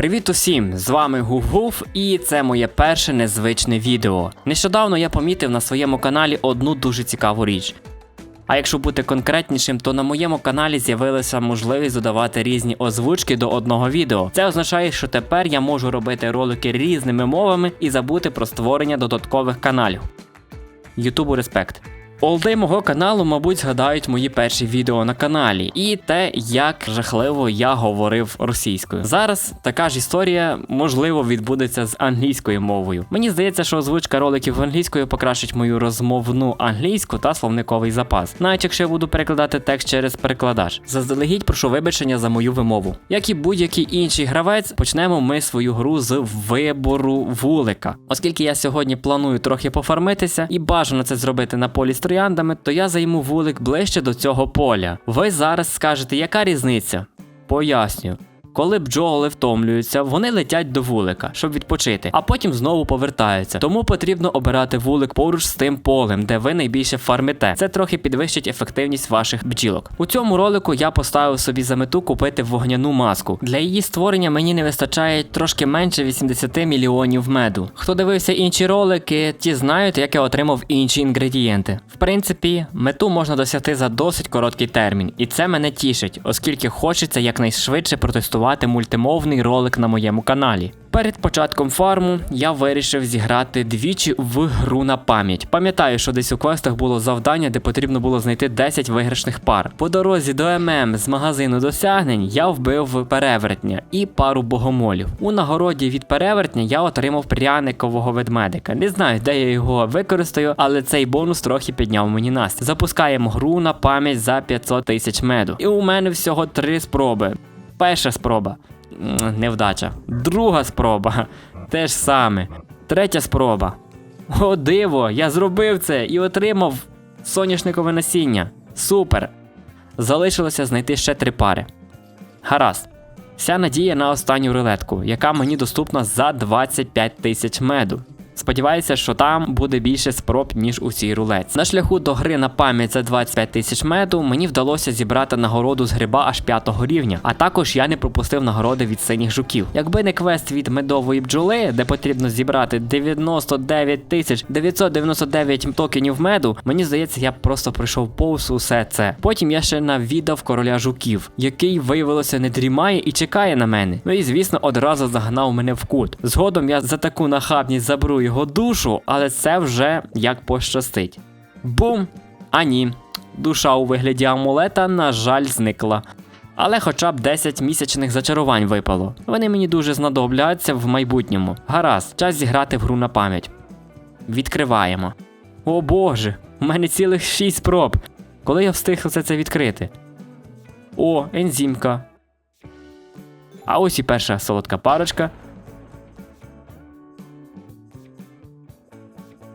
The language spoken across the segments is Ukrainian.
Привіт усім! З вами Гуф-Гуф і це моє перше незвичне відео. Нещодавно я помітив на своєму каналі одну дуже цікаву річ. А якщо бути конкретнішим, то на моєму каналі з'явилася можливість додавати різні озвучки до одного відео. Це означає, що тепер я можу робити ролики різними мовами і забути про створення додаткових каналів. Ютубу респект. Олди мого каналу, мабуть, згадають мої перші відео на каналі і те, як жахливо я говорив російською. Зараз така ж історія, можливо, відбудеться з англійською мовою. Мені здається, що озвучка роликів англійською покращить мою розмовну англійську та словниковий запас, навіть якщо я буду перекладати текст через перекладач. Заздалегідь прошу вибачення за мою вимову. Як і будь-який інший гравець, почнемо ми свою гру з вибору вулика. Оскільки я сьогодні планую трохи пофармитися і бажано це зробити на полі з трояндами, то я займу вулик ближче до цього поля. Ви зараз скажете, яка різниця? Поясню. Коли бджоли втомлюються, вони летять до вулика, щоб відпочити, а потім знову повертаються. Тому потрібно обирати вулик поруч з тим полем, де ви найбільше фармите. Це трохи підвищить ефективність ваших бджілок. У цьому ролику я поставив собі за мету купити вогняну маску. Для її створення мені не вистачає трошки менше 80 мільйонів меду. Хто дивився інші ролики, ті знають, як я отримав інші інгредієнти. В принципі, мету можна досягти за досить короткий термін, і це мене тішить, оскільки хочеться якнайшвидше протестувати мультимовний ролик на моєму каналі. Перед початком фарму я вирішив зіграти двічі в гру на пам'ять. Пам'ятаю, що десь у квестах було завдання, де потрібно було знайти 10 виграшних пар. По дорозі до ММ з магазину досягнень я вбив перевертня і пару богомолів. У нагороді від перевертня я отримав пряникового ведмедика. Не знаю, де я його використаю, але цей бонус трохи підняв мені настрій. Запускаємо гру на пам'ять за 500 тисяч меду. І у мене всього три спроби. Перша спроба невдача. Друга спроба те ж саме. Третя спроба. О, диво! Я зробив це і отримав соняшникове насіння. Супер! Залишилося знайти ще три пари. Гаразд. Вся надія на останню рулетку, яка мені доступна за 25 тисяч меду. Сподіваюся, що там буде більше спроб, ніж у цій рулетці. На шляху до гри на пам'ять за 25 тисяч меду мені вдалося зібрати нагороду з гриба аж 5 рівня, а також я не пропустив нагороди від синіх жуків. Якби не квест від медової бджоли, де потрібно зібрати 99 тисяч 999 токенів меду, мені здається, я просто пройшов повз усе це. Потім я ще навідав короля жуків, який виявилося не дрімає і чекає на мене. Ну і звісно, одразу загнав мене в кут. Згодом я за таку нахабність заберу його душу, але це вже як пощастить. Бум! А ні. Душа у вигляді амулета, на жаль, зникла. Але хоча б 10 місячних зачарувань випало. Вони мені дуже знадобляться в майбутньому. Гаразд, час зіграти в гру на пам'ять. Відкриваємо. О боже, у мене цілих 6 спроб. Коли я встиг все це відкрити? О, ензімка. А ось і перша солодка парочка.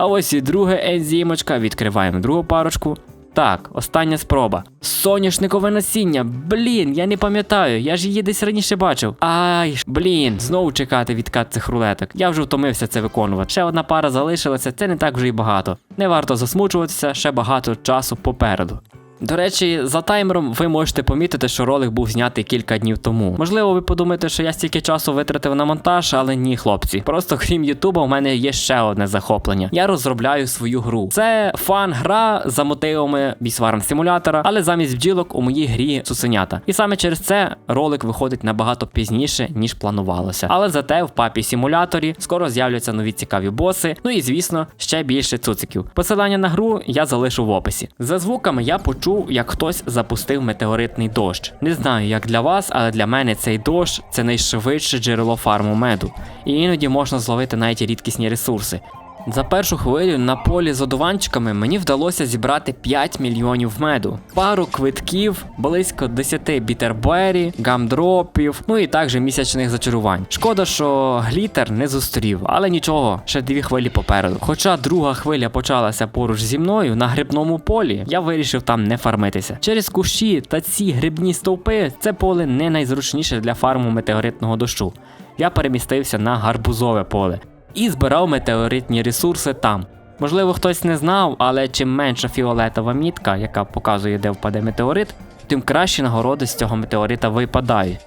А ось і друга ензімочка. Відкриваємо другу парочку. Так, остання спроба. Соняшникове насіння. Блін, я не пам'ятаю, я ж її десь раніше бачив. Ай, блін, знову чекати відкат цих рулеток. Я вже втомився це виконувати. Ще одна пара залишилася, це не так вже й багато. Не варто засмучуватися, ще багато часу попереду. До речі, за таймером ви можете помітити, що ролик був знятий кілька днів тому. Можливо, ви подумаєте, що я стільки часу витратив на монтаж, але ні, хлопці. Просто крім Ютуба, у мене є ще одне захоплення. Я розробляю свою гру. Це фан-гра за мотивами бісварм симулятора, але замість бджілок у моїй грі цуценята. І саме через це ролик виходить набагато пізніше, ніж планувалося. Але зате в папі симуляторі скоро з'являться нові цікаві боси. Ну і звісно, ще більше цуциків. Посилання на гру я залишу в описі. За звуками я почув, як хтось запустив метеоритний дощ. Не знаю, як для вас, але для мене цей дощ це найшвидше джерело фарму меду. І іноді можна зловити навіть рідкісні ресурси. За першу хвилю на полі з одуванчиками мені вдалося зібрати 5 мільйонів меду, пару квитків, близько 10 бітербері, гамдропів, ну і також місячних зачарувань. Шкода, що глітер не зустрів, але нічого, ще дві хвилі попереду. Хоча друга хвиля почалася поруч зі мною на грибному полі, я вирішив там не фармитися. Через кущі та ці грибні стовпи це поле не найзручніше для фарму метеоритного дощу. Я перемістився на гарбузове поле і збирав метеоритні ресурси там. Можливо, хтось не знав, але чим менша фіолетова мітка, яка показує, де впаде метеорит, тим кращі нагороди з цього метеорита випадають.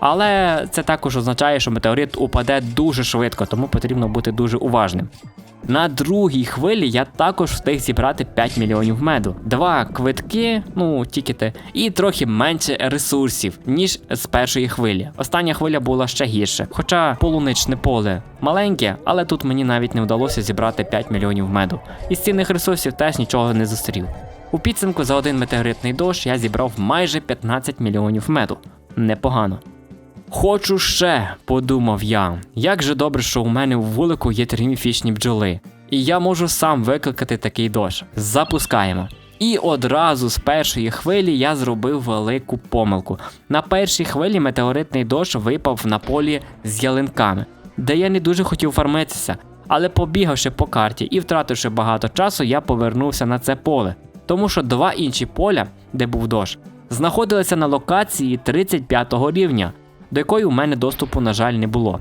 Але це також означає, що метеорит упаде дуже швидко, тому потрібно бути дуже уважним. На другій хвилі я також встиг зібрати 5 мільйонів меду, два квитки, ну тікети, і трохи менше ресурсів, ніж з першої хвилі. Остання хвиля була ще гірше. Хоча полуничне поле маленьке, але тут мені навіть не вдалося зібрати 5 мільйонів меду. Із цінних ресурсів теж нічого не зустрів. У підсумку за один метеоритний дощ я зібрав майже 15 мільйонів меду. Непогано. Хочу ще, подумав я. Як же добре, що у мене у вулику є три бджоли. І я можу сам викликати такий дощ. Запускаємо. І одразу з першої хвилі я зробив велику помилку. На першій хвилі метеоритний дощ випав на полі з ялинками, де я не дуже хотів фармитися. Але побігавши по карті і втративши багато часу, я повернувся на це поле. Тому що два інші поля, де був дощ, знаходилися на локації 35 рівня, до якої у мене доступу, на жаль, не було.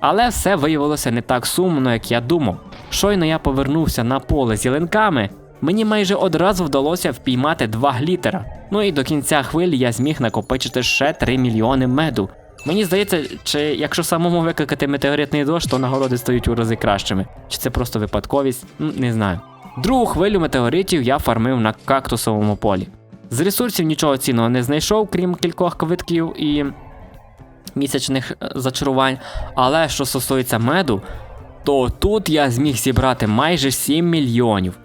Але все виявилося не так сумно, як я думав. Щойно я повернувся на поле з ялинками, мені майже одразу вдалося впіймати два глітера. Ну і до кінця хвилі я зміг накопичити ще 3 мільйони меду. Мені здається, чи якщо самому викликати метеоритний дощ, то нагороди стають у рази кращими. Чи це просто випадковість? Не знаю. Другу хвилю метеоритів я фармив на кактусовому полі. З ресурсів нічого цінного не знайшов, крім кількох квитків і місячних е, зачарувань. Але що стосується меду, то тут я зміг зібрати майже 7 мільйонів.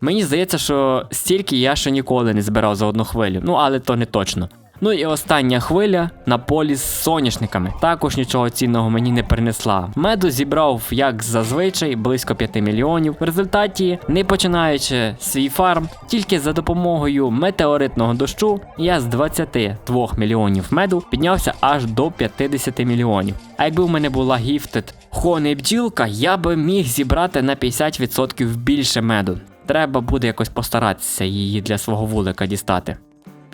Мені здається, що стільки я ще ніколи не збирав за одну хвилю, ну але то не точно. Ну і остання хвиля на полі з соняшниками. Також нічого цінного мені не принесла. Меду зібрав, як зазвичай, близько 5 мільйонів. В результаті, не починаючи свій фарм, тільки за допомогою метеоритного дощу, я з 22 мільйонів меду піднявся аж до 50 мільйонів. А якби в мене була гіфтед Хони бджілка, я би міг зібрати на 50% більше меду. Треба буде якось постаратися її для свого вулика дістати.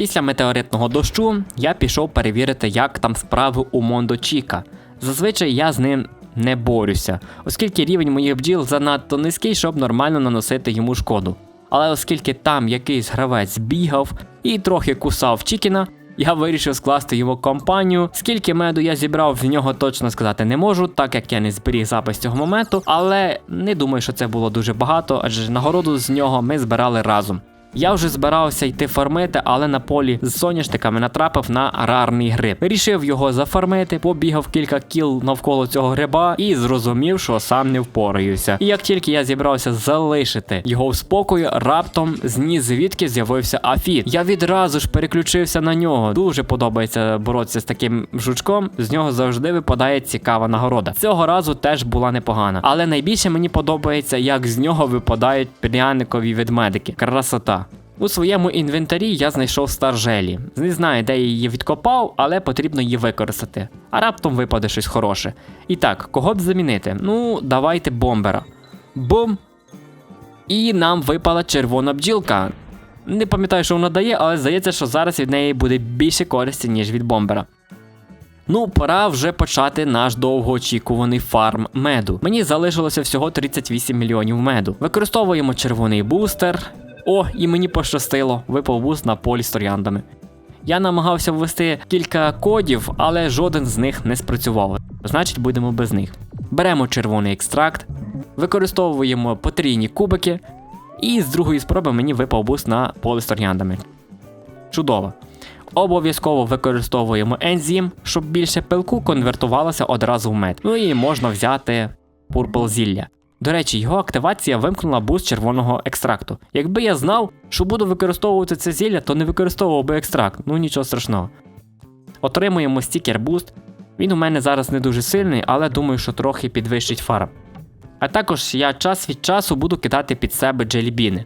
Після метеоритного дощу я пішов перевірити, як там справи у Мондо Чіка. Зазвичай я з ним не борюся, оскільки рівень моїх бджіл занадто низький, щоб нормально наносити йому шкоду. Але оскільки там якийсь гравець бігав і трохи кусав Чікіна, я вирішив скласти його компанію. Скільки меду я зібрав, в нього точно сказати не можу, так як я не зберіг запис цього моменту, але не думаю, що це було дуже багато, адже нагороду з нього ми збирали разом. Я вже збирався йти фармити, але на полі з соняшниками натрапив на рарний гриб. Вирішив його зафармити, побігав кілька кіл навколо цього гриба і зрозумів, що сам не впораюся. І як тільки я зібрався залишити його в спокою, раптом з ні звідки з'явився Афіт. Я відразу ж переключився на нього. Дуже подобається боротися з таким жучком. З нього завжди випадає цікава нагорода. Цього разу теж була непогана. Але найбільше мені подобається, як з нього випадають пряникові ведмедики. Красота. У своєму інвентарі я знайшов старжелі. Не знаю, де я її відкопав, але потрібно її використати. А раптом випаде щось хороше. І так, кого б замінити? Ну, давайте бомбера. Бум! І нам випала червона бджілка. Не пам'ятаю, що вона дає, але здається, що зараз від неї буде більше користі, ніж від бомбера. Ну, пора вже почати наш довгоочікуваний фарм меду. Мені залишилося всього 38 мільйонів меду. Використовуємо червоний бустер. О, і мені пощастило, випав буст на полі з трояндами. Я намагався ввести кілька кодів, але жоден з них не спрацював. Значить, будемо без них. Беремо червоний екстракт, використовуємо потрійні кубики, і з другої спроби мені випав буст на поле з трояндами. Чудово. Обов'язково використовуємо ензим, щоб більше пилку конвертувалося одразу в мед. Ну і можна взяти пурпл зілля. До речі, його активація вимкнула буст червоного екстракту. Якби я знав, що буду використовувати це зілля, то не використовував би екстракт, ну нічого страшного. Отримуємо стікер буст. Він у мене зараз не дуже сильний, але думаю, що трохи підвищить фарм. А також я час від часу буду кидати під себе джелібіни.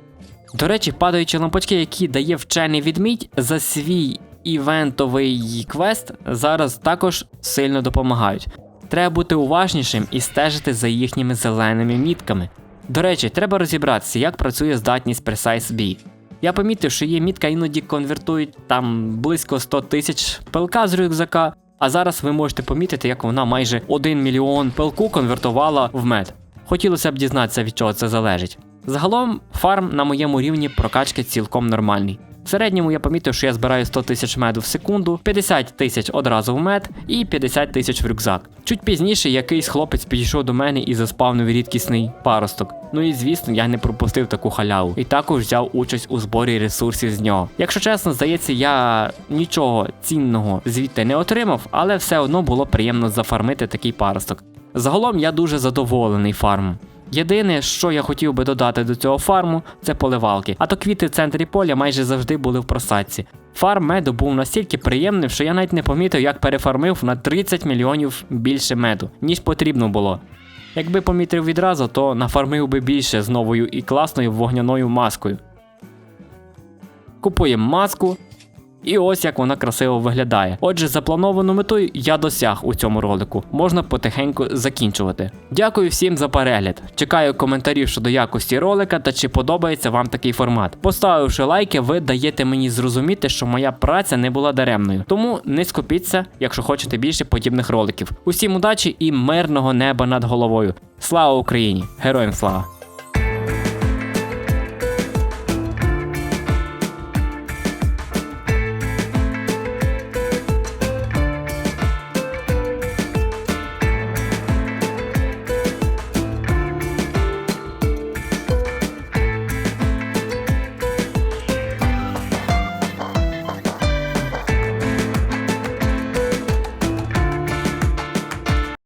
До речі, падаючі лампочки, які дає вчений відмідь за свій івентовий квест, зараз також сильно допомагають. Треба бути уважнішим і стежити за їхніми зеленими мітками. До речі, треба розібратися, як працює здатність Precise B. Я помітив, що її мітка іноді конвертують там близько 100 тисяч пилка з рюкзака, а зараз ви можете помітити, як вона майже 1 мільйон пилку конвертувала в мед. Хотілося б дізнатися, від чого це залежить. Загалом, фарм на моєму рівні прокачки цілком нормальний. В середньому я помітив, що я збираю 100 тисяч меду в секунду, 50 тисяч одразу в мед і 50 тисяч в рюкзак. Чуть пізніше якийсь хлопець підійшов до мене і заспавнив рідкісний паросток. Ну і звісно, я не пропустив таку халяву і також взяв участь у зборі ресурсів з нього. Якщо чесно, здається, я нічого цінного звідти не отримав, але все одно було приємно зафармити такий паросток. Загалом я дуже задоволений фармом. Єдине, що я хотів би додати до цього фарму, це поливалки. А то квіти в центрі поля майже завжди були в просадці. Фарм меду був настільки приємним, що я навіть не помітив, як перефармив на 30 мільйонів більше меду, ніж потрібно було. Якби помітив відразу, то нафармив би більше з новою і класною вогняною маскою. Купуємо маску. І ось як вона красиво виглядає. Отже, заплановану мету я досяг у цьому ролику. Можна потихеньку закінчувати. Дякую всім за перегляд. Чекаю коментарів щодо якості ролика та чи подобається вам такий формат. Поставивши лайки, ви даєте мені зрозуміти, що моя праця не була даремною. Тому не скупіться, якщо хочете більше подібних роликів. Усім удачі і мирного неба над головою. Слава Україні! Героям слава!